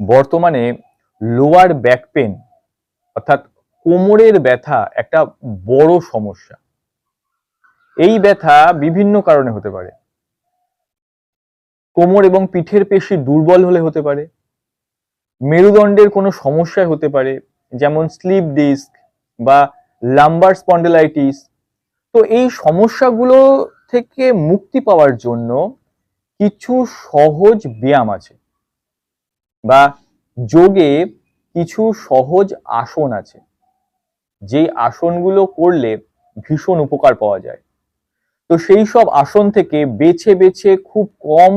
বর্তমানে lower back pain অর্থাৎ কোমরের ব্যথা একটা বড় সমস্যা। এই ব্যথা বিভিন্ন কারণে হতে পারে। কোমর এবং পিঠের পেশি দুর্বল হলে হতে পারে। মেরুদণ্ডের কোনো সমস্যায় হতে পারে, যেমন স্লিপ ডিস্ক বা লাম্বার স্পন্ডেলাইটিস তো এই সমস্যাগুলো থেকে মুক্তি পাওয়ার জন্য কিছু সহজ ব্যায়াম আছে। বা যোগে কিছু সহজ আসন আছে, যেই আসনগুলো করলে ভীষণ উপকার পাওয়া যায়। তো সেই সব আসন থেকে বেছে বেছে খুব কম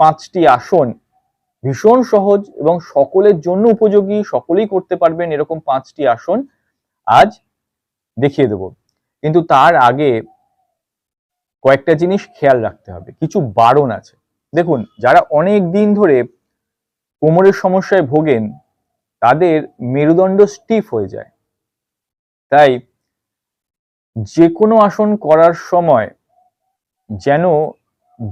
পাঁচটি আসন ভীষণ সহজ এবং সকলের জন্য উপযোগী, সকলেই করতে পারবেন এরকম পাঁচটি আসন আজ দেখিয়ে দেব। কিন্তু তার আগে কয়েকটা জিনিস খেয়াল রাখতে হবে। কিছু বারণ আছে। দেখুন, যারা অনেক দিন ধরে কোমরের সমস্যায় ভোগেন, তাদের মেরুদণ্ড স্টিফ হয়ে যায়। তাই যে কোনো আসন করার সময় যেন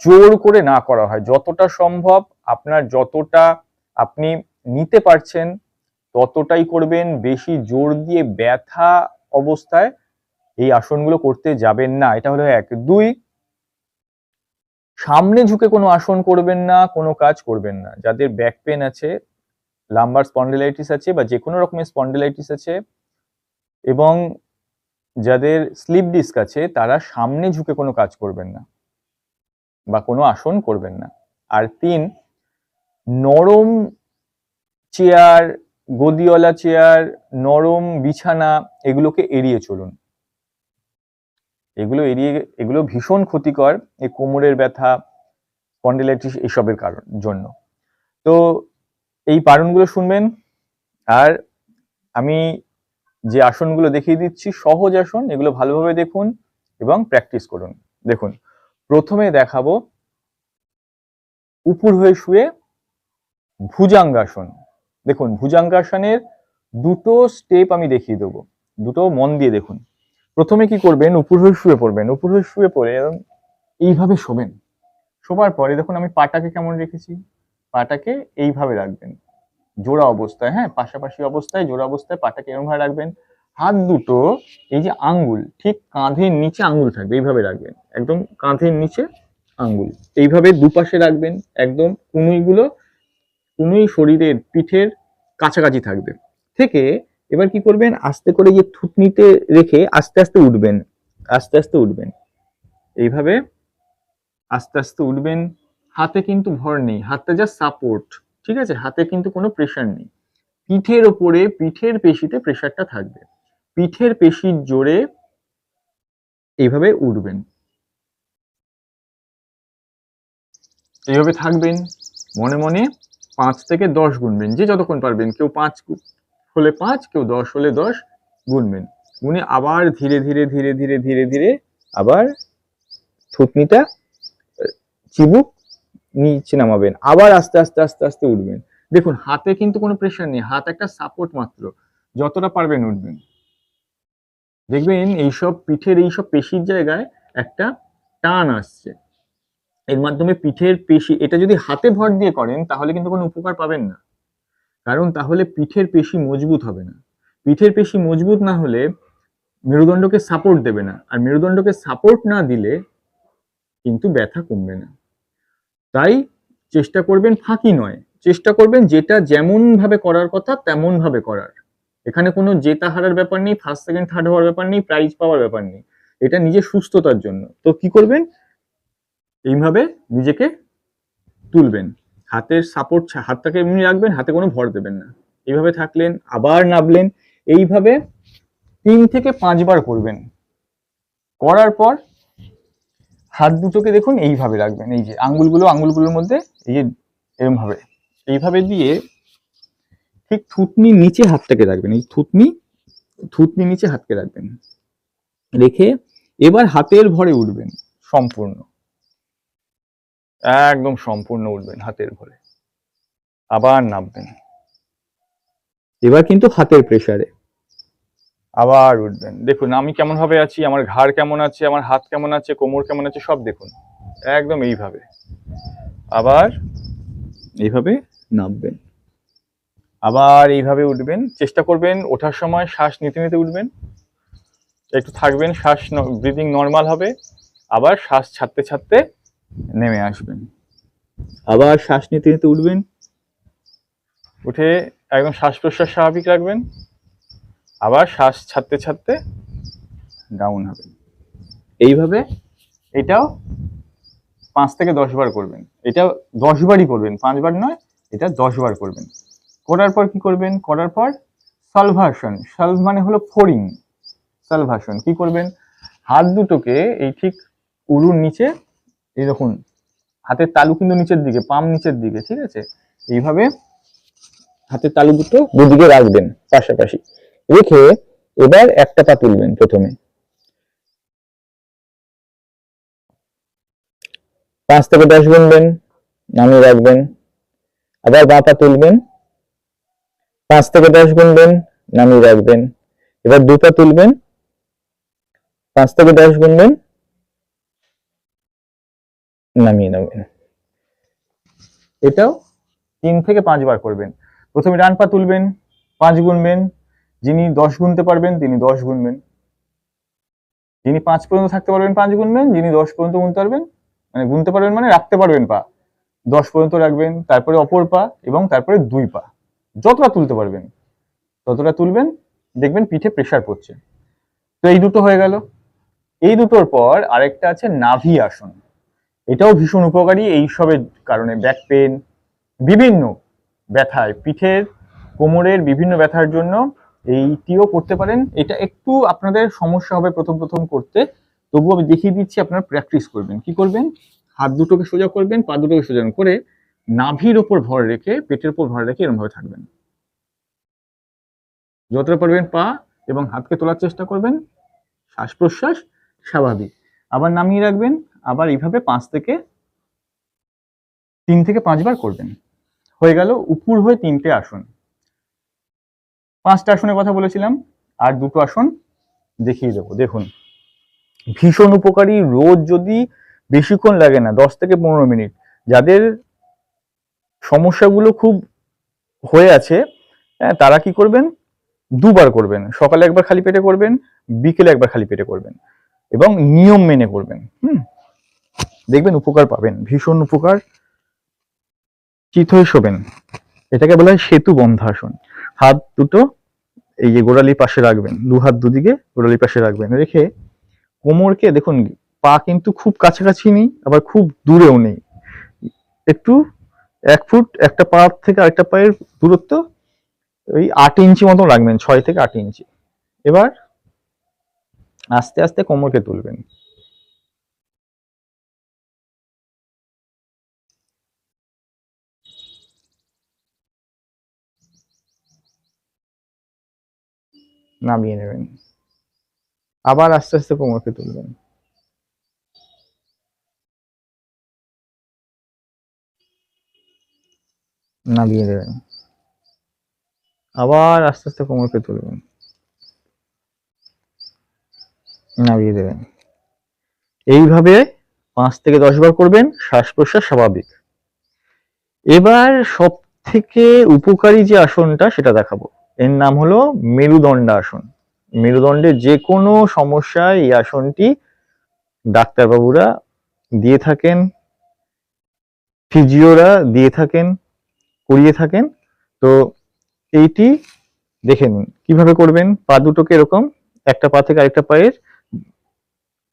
জোর করে না করা হয়। যতটা সম্ভব আপনার যতটা আপনি নিতে পারছেন, ততটাই করবেন। বেশি জোর দিয়ে ব্যথা অবস্থায় এই আসনগুলো করতে যাবেন না। এটা হলো এক। দুই সামনে ঝুঁকে কোনো আসন করবেন না, কোনো কাজ করবেন না। যাদের ব্যাক পেন আছে লাম্বার স্পন্ডিলাইটিস আছে বা যে কোনো রকমের স্পন্ডিলাইটিস আছে এবং যাদের স্লিপ ডিস্ক আছে, তারা সামনে ঝুঁকে কোনো কাজ করবেন না বা কোনো আসন করবেন না। আর তিন, নরম চেয়ার গদিওয়ালা চেয়ার নরম বিছানা, এগুলোকে এড়িয়ে চলুন। এগুলো এড়িয়ে এগুলো ভীষণ ক্ষতিকর এই কোমরের ব্যথা স্পন্ডিলাইটিস এসবের কারণ, জন্য। তো এই বারণগুলো শুনবেন, আর আমি যে আসনগুলো দেখিয়ে দিচ্ছি, সহজ আসন, এগুলো ভালোভাবে দেখুন এবং প্র্যাকটিস করুন। দেখুন, প্রথমে দেখাবো উপর হয়ে শুয়ে ভুজাঙ্গাসন। দেখুন, ভুজাঙ্গাসনের দুটো স্টেপ আমি দেখিয়ে দেবো। দুটো মন দিয়ে দেখুন। প্রথমে কি করবেন? উপর হয়ে শুয়ে পড়বেন। উপর হয়ে শুয়ে পড়ে এইভাবে শোবেন। শোবার পরে দেখুন আমি পাটাকে কেমন রেখেছি? পাটাকে এইভাবে রাখবেন। জোড়া অবস্থায় হ্যাঁ? পাশাপাশি অবস্থায়, জোড়া অবস্থায় পাটাকে এরকম ভাবে রাখবেন। হাত দুটো এই যে আঙ্গুল, ঠিক কাঁধের নিচে আঙ্গুল থাকবে, এইভাবে রাখবেন। একদম কাঁধের নিচে আঙ্গুল। এইভাবে দুপাশে রাখবেন। একদম কুনুইগুলো, কুনুই শরীরের পিঠের কাছাকাছি থাকবে। থেকে এবার কি করবেন? আস্তে করে যে থুতনিতে রেখে আস্তে আস্তে উঠবেন। আস্তে আস্তে উঠবেন। এইভাবে আস্তে আস্তে উঠবেন। হাতে কিন্তু ভর নেই। হাতটা যা সাপোর্ট ঠিক আছে? হাতে কিন্তু কোনো প্রেশার নেই। পিঠের ওপরে, পিঠের পেশিতে প্রেশারটা থাকবে। পিঠের পেশির জোরে এইভাবে উঠবেন। এইভাবে থাকবেন। মনে মনে পাঁচ থেকে দশ গুনবেন, যে যতক্ষণ পারবেন। কেউ পাঁচ হলে পাঁচ, কেউ দশ হলে দশ গুনবেন গুনে আবার ধীরে ধীরে ধীরে ধীরে ধীরে ধীরে আবার থুতনিটা চিবুক নিচে নামাবেন। আবার আস্তে আস্তে আস্তে আস্তে উঠবেন। দেখুন, হাতে কিন্তু কোনো প্রেশার নেই। হাত একটা সাপোর্ট মাত্র। যতটা পারবেন উঠবেন। দেখবেন এইসব পিঠের, এইসব পেশির জায়গায় একটা টান আসছে। এর মাধ্যমে পিঠের পেশি, এটা যদি হাতে ভর দিয়ে করেন, তাহলে কিন্তু কোনো উপকার পাবেন না। কারণ তাহলে পিঠের পেশি মজবুত হবে না। পিঠের পেশি মজবুত না হলে মেরুদণ্ডকে সাপোর্ট দেবে না। আর মেরুদণ্ডকে সাপোর্ট না দিলে কিন্তু ব্যথা কমবে না। তাই চেষ্টা করবেন ফাঁকি নয়। চেষ্টা করবেন যেটা যেমন ভাবে করার কথা তেমন ভাবে করার। এখানে কোনো জেতা হারার ব্যাপার নেই ফার্স্ট সেকেন্ড থার্ড হওয়ার ব্যাপার নেই প্রাইজ পাওয়ার ব্যাপার নেই। এটা নিজের সুস্থতার জন্য। তো কি করবেন? এইভাবে নিজেকে তুলবেন। হাতের সাপোর্ট হাতটাকে এমনি রাখবেন, হাতে কোনো ভর দেবেন না। এইভাবে থাকলেন, আবার নাবলেন এইভাবে তিন থেকে পাঁচবার করবেন। করার পর হাত দুটোকে দেখুন এইভাবে রাখবেন। এই যে আঙ্গুলগুলো, আঙ্গুলগুলোর মধ্যে এই যে এরকম ভাবে এইভাবে দিয়ে ঠিক থুতনি নিচে হাতটাকে রাখবেন। এই থুতনি থুতনি নিচে হাতকে রাখবেন। রেখে এবার হাতের ভরে উঠবেন সম্পূর্ণ। একদম সম্পূর্ণ উঠবেন হাতের ভরে। আবার নামবেন। এবার কিন্তু হাতের প্রেসারে আবার উঠবেন। দেখুন আমি কেমন ভাবে আছি আমার ঘাড় কেমন আছে আমার হাত কেমন আছে কোমর কেমন আছে সব দেখুন। একদম এইভাবে। আবার এইভাবে নামবেন। আবার এইভাবে উঠবেন। চেষ্টা করবেন ওঠার সময় শ্বাস নিতে নিতে উঠবেন। একটু থাকবেন শ্বাস ব্রিদিং নর্মাল হবে। আবার শ্বাস ছাড়তে ছাড়তে নেমে আসবেন। আবার শ্বাস নিতে নিতে উঠবেন। উঠে একদম শ্বাস প্রশ্বাস স্বাভাবিক রাখবেন। আবার শ্বাস ছাড়তে ছাড়তে ডাউন হবে এইভাবে? এটাও পাঁচ থেকে দশ বার করবেন। এটা দশ বারই করবেন পাঁচবার নয় এটা দশ বার করবেন। করার পর কি করবেন? করার পর সালভাশন সালভ মানে হলো ফোরিং সালভাশন কি করবেন? হাত দুটোকে এই ঠিক উরুর নিচে এই দেখুন, হাতের তালু কিন্তু নিচের দিকে, পাম নিচের দিকে, ঠিক আছে? এইভাবে হাতের তালু দুটো দুদিকে রাখবেন পাশাপাশি। রেখে এবার একটা পা তুলবেন প্রথমে। পাঁচ থেকে দশ গুনবেন, নামিয়ে রাখবেন। আবার বাঁ পা তুলবেন। পাঁচ থেকে দশ গুনবেন, নামিয়ে রাখবেন। এবার দু পা তুলবেন। পাঁচ থেকে দশ গুনবেন নামিয়ে নেবেন। এটাও তিন থেকে পাঁচবার করবেন। প্রথমে ডান পা তুলবেন, পাঁচ গুনবেন, যিনি দশ গুনতে পারবেন তিনি দশ গুনবেন। যিনি পাঁচ পর্যন্ত থাকতে পারবেন পাঁচ গুনবেন, যিনি দশ পর্যন্ত গুনতে পারবেন মানে গুনতে পারবেন মানে রাখতে পারবেন পা। দশ পর্যন্ত রাখবেন, তারপরে অপর পা এবং তারপরে দুই পা। যতটা তুলতে পারবেন, ততটা তুলবেন, দেখবেন পিঠে প্রেসার পড়ছে। তো এই দুটো হয়ে গেল। এই দুটোর পর আরেকটা আছে নাভি আসন। এটাও ভীষণ উপকারী এই সবের কারণে ব্যাক পেন বিভিন্ন ব্যথায়, পিঠের, কোমরের বিভিন্ন ব্যথার জন্য এইটিও করতে পারেন। এটা একটু আপনাদের সমস্যা হবে প্রথম প্রথম করতে। তবুও আমি দেখিয়ে দিচ্ছি, আপনারা প্র্যাকটিস করবেন। কি করবেন? হাত দুটোকে সোজা করবেন, পা দুটোকে সোজা করে নাভির ওপর ভর রেখে, পেটের ওপর ভর রেখে এরকম ভাবে থাকবেন। যতটা পারবেন পা এবং হাতকে তোলার চেষ্টা করবেন। শ্বাস প্রশ্বাস স্বাভাবিক। আবার নামিয়ে রাখবেন আবার এইভাবে পাঁচ থেকে তিন থেকে পাঁচবার করবেন। হয়ে গেল উপর হয়ে তিনটে আসন। পাঁচটা আসনের কথা বলেছিলাম আর দুটো আসন দেখিয়ে দেবো। দেখুন ভীষণ উপকারী রোজ যদি বেশিক্ষণ লাগে না দশ থেকে পনেরো মিনিট যাদের সমস্যাগুলো খুব হয়ে আছে হ্যাঁ, তারা কি করবেন? দুবার করবেন। সকালে একবার খালি পেটে করবেন বিকেলে একবার খালি পেটে করবেন। এবং নিয়ম মেনে করবেন। হুম? দেখবেন উপকার পাবেন। ভীষণ উপকার। চিত শোবেন। এটাকে বলা হয় সেতু বন্ধাসন। হাত দুটো এই যে গোড়ালির পাশে রাখবেন। দু হাত দুদিকে গোড়ালির পাশে রাখবেন। রেখে কোমরকে দেখুন, পা কিন্তু খুব কাছাকাছি নেই, আবার খুব দূরেও নেই। একটু এক ফুট একটা পা থেকে আরেকটা পায়ের দূরত্ব ওই আট ইঞ্চি মতো রাখবেন, ছয় থেকে আট ইঞ্চি। এবার আস্তে আস্তে কোমরকে তুলবেন। নামিয়ে নেবেন। আবার আস্তে আস্তে কোমরকে তুলবেন। নামিয়ে দেবেন আবার আস্তে আস্তে কোমরকে তুলবেন। নামিয়ে দেবেন। এইভাবে পাঁচ থেকে দশ বার করবেন শ্বাস প্রশ্বাস স্বাভাবিক। এবার সব থেকে উপকারী যে আসনটা সেটা দেখাবো। এর নাম হলো মেরুদণ্ড আসন মেরুদণ্ডের যে কোনো সমস্যায় এই আসনটি ডাক্তারবাবুরা দিয়ে থাকেন, ফিজিওরা দিয়ে থাকেন, করিয়ে থাকেন। তো এইটি দেখে নিন, কীভাবে করবেন? পা দুটোকে এরকম, একটা পা থেকে আরেকটা পায়ের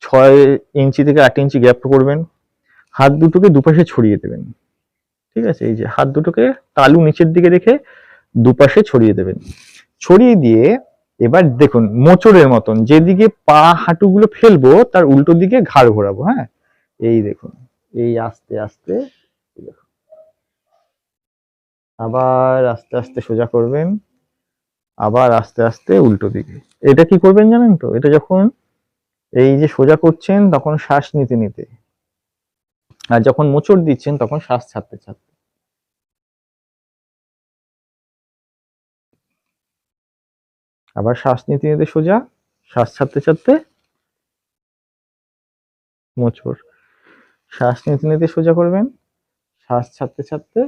ছয় ইঞ্চি থেকে আট ইঞ্চি গ্যাপ করবেন। হাত দুটোকে দুপাশে ছড়িয়ে দেবেন। ঠিক আছে? এই যে হাত দুটোকে তালু নিচের দিকে রেখে দুপাশে ছড়িয়ে দেবেন। ছড়িয়ে দিয়ে এবার দেখুন, মোচড়ের মতন যেদিকে পা হাঁটুগুলো ফেলব, তার উল্টো দিকে ঘাড় ঘোরাবো হ্যাঁ? এই দেখুন, এই আস্তে আস্তে আবার আস্তে আস্তে সোজা করবেন, আবার আস্তে আস্তে উল্টো দিকে। এটা কি করবেন জানেন তো? এটা যখন এই যে সোজা করছেন, তখন শ্বাস নিতে নিতে। আর যখন মোচড় দিচ্ছেন, তখন শ্বাস ছাড়তে ছাড়তে। আবার শ্বাস নিতে নিতে সোজা, শ্বাস ছাড়তে ছাড়তে মোচড়। শ্বাস নিতে নিতে সোজা করবেন, শ্বাস ছাড়তে ছাড়তে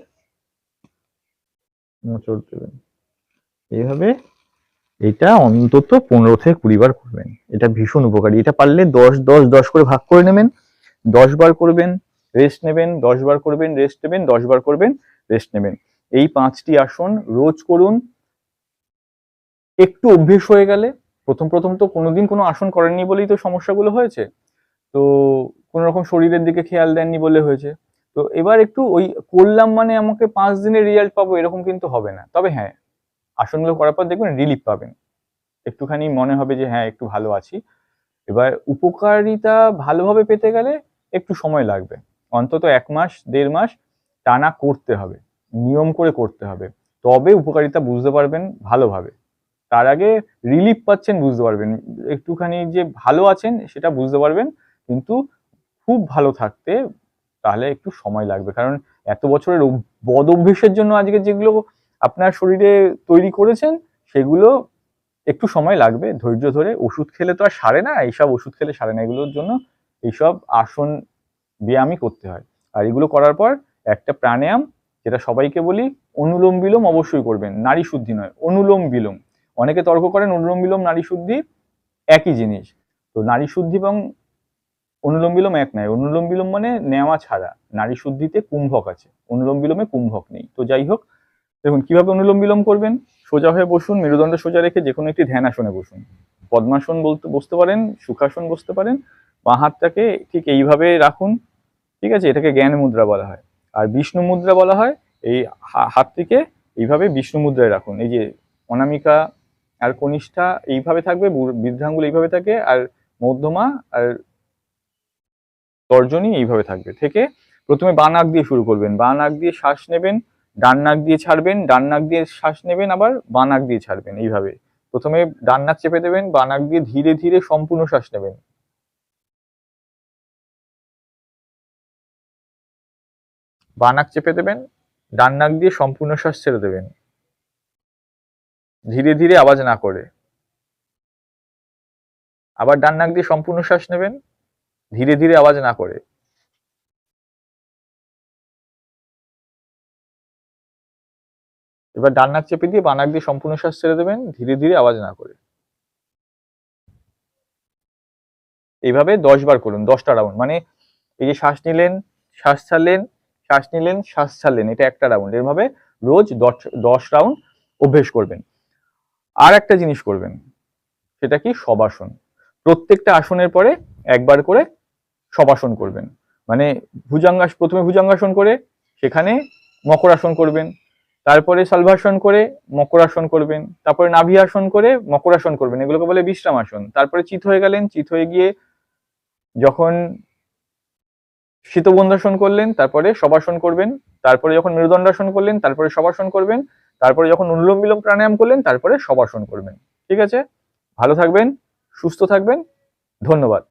মোচড় দেবেন। এইভাবে এটা অন্তত পনেরো থেকে কুড়ি বার করবেন। এটা ভীষণ উপকারী। এটা পারলে দশ দশ দশ করে ভাগ করে নেবেন। দশ বার করবেন রেস্ট নেবেন, দশ বার করবেন রেস্ট নেবেন, দশ বার করবেন রেস্ট নেবেন। এই পাঁচটি আসন রোজ করুন একটু অভ্যেস হয়ে গেলে, প্রথম প্রথম তো কোনোদিন কোনো আসন করেননি বলেই তো সমস্যাগুলো হয়েছে। তো কোনো রকম শরীরের দিকে খেয়াল দেননি বলে হয়েছে। তো এবার একটু ওই করলাম মানে আমাকে পাঁচ দিনের রেজাল্ট পাবো এরকম কিন্তু হবে না। তবে হ্যাঁ আসনগুলো করার পর দেখবেন রিলিফ পাবেন। একটুখানি মনে হবে যে হ্যাঁ একটু ভালো আছি। এবার উপকারিতা ভালোভাবে পেতে গেলে একটু সময় লাগবে। অন্তত এক মাস, দেড় মাস টানা করতে হবে। নিয়ম করে করতে হবে। তবে উপকারিতা বুঝতে পারবেন ভালোভাবে। তার আগে রিলিফ পাচ্ছেন বুঝতে পারবেন। একটুখানি যে ভালো আছেন সেটা বুঝতে পারবেন, কিন্তু খুব ভালো থাকতে তাহলে একটু সময় লাগবে। কারণ এত বছরের বদ অভ্যেসের জন্য আজকে যেগুলো আপনার শরীরে তৈরি করেছেন, সেগুলো একটু সময় লাগবে। ধৈর্য ধরে ওষুধ খেলে তো আর সারে না, এইসব ওষুধ খেলে সারে না। এগুলোর জন্য এইসব আসন ব্যায়ামই করতে হয়। আর এগুলো করার পর একটা প্রাণায়াম, যেটা সবাইকে বলি অনুলোম বিলোম অবশ্যই করবেন। নারী শুদ্ধি নয় অনুলোম বিলোম অনেকে তর্ক করেন অনুলোম বিলোম, নারী শুদ্ধি একই জিনিস। তো নারী শুদ্ধি এবং অনুলোম বিলোম এক নয়। অনুলোম বিলোম মানে নেওয়া ছাড়া। নারী শুদ্ধিতে কুম্ভক আছে। অনুলোম বিলোমে কুম্ভক নেই। তো যাই হোক, দেখুন, কীভাবে অনুলোম বিলোম করবেন? সোজা হয়ে বসুন, মেরুদণ্ড সোজা রেখে যে কোনো একটি ধ্যান আসনে বসুন। পদ্মাসন বলতে বসতে পারেন, সুখাসন বসতে পারেন, বাঁ হাতটাকে ঠিক এইভাবে রাখুন, ঠিক আছে? এটাকে জ্ঞান মুদ্রা বলা হয়। আর বিষ্ণু মুদ্রা বলা হয়, এই হাতটিকে এইভাবে বিষ্ণু মুদ্রায় রাখুন। এই যে অনামিকা আর কনিষ্ঠা এইভাবে থাকবে বৃদ্ধাঙ্গুল এইভাবে থাকে, আর মধ্যমা আর তর্জনী এইভাবে থাকবে। থেকে প্রথমে বাঁ নাক দিয়ে শুরু করবেন। বাঁ নাক দিয়ে শ্বাস নেবেন, ডান নাক দিয়ে ছাড়বেন, ডান নাক দিয়ে শ্বাস নেবেন, আবার বাঁ নাক দিয়ে ছাড়বেন এইভাবে। প্রথমে ডান নাক চেপে দেবেন, বাঁ নাক দিয়ে ধীরে ধীরে সম্পূর্ণ শ্বাস নেবেন। বাঁ নাক চেপে দেবেন, ডান নাক দিয়ে সম্পূর্ণ শ্বাস ছেড়ে দেবেন। ধীরে ধীরে আওয়াজ না করে। আবার ডান নাক দিয়ে সম্পূর্ণ শ্বাস নেবেন, ধীরে ধীরে আওয়াজ না করে। এবার ডান নাক চেপে দিয়ে বানাক দিয়ে সম্পূর্ণ শ্বাস ছেড়ে দেবেন, ধীরে ধীরে আওয়াজ না করে। এইভাবে দশ বার করুন, দশটা রাউন্ড। মানে এই যে শ্বাস নিলেন, শ্বাস ছাড়লেন, শ্বাস নিলেন, শ্বাস ছাড়লেন, এটা একটা রাউন্ড। এভাবে রোজ দশ দশ রাউন্ড অভ্যেস করবেন। আর একটা জিনিস করবেন, সেটা কি সবাসন প্রত্যেকটা আসনের পরে একবার করে সবাসন করবেন। মানে ভুজাঙ্গাস, প্রথমে ভুজাঙ্গাসন করে, সেখানে মকরাসন করবেন। তারপরে সালভাসন করে, মকরাসন করবেন। তারপরে নাভিয়াসন করে, মকরাসন করবেন। এগুলোকে বলে বিশ্রাম আসন তারপরে চিত হয়ে গেলেন, চিত হয়ে গিয়ে যখন শীতবন্ধাসন করলেন, তারপরে সবাসন করবেন। তারপরে যখন মেরুদণ্ডাসন করলেন, তারপরে সবাসন করবেন। তারপরে যখন অনুলোম বিলোম প্রাণায়াম করলেন, তারপরে সবাসন করবেন। ঠিক আছে? ভালো থাকবেন, সুস্থ থাকবেন। ধন্যবাদ।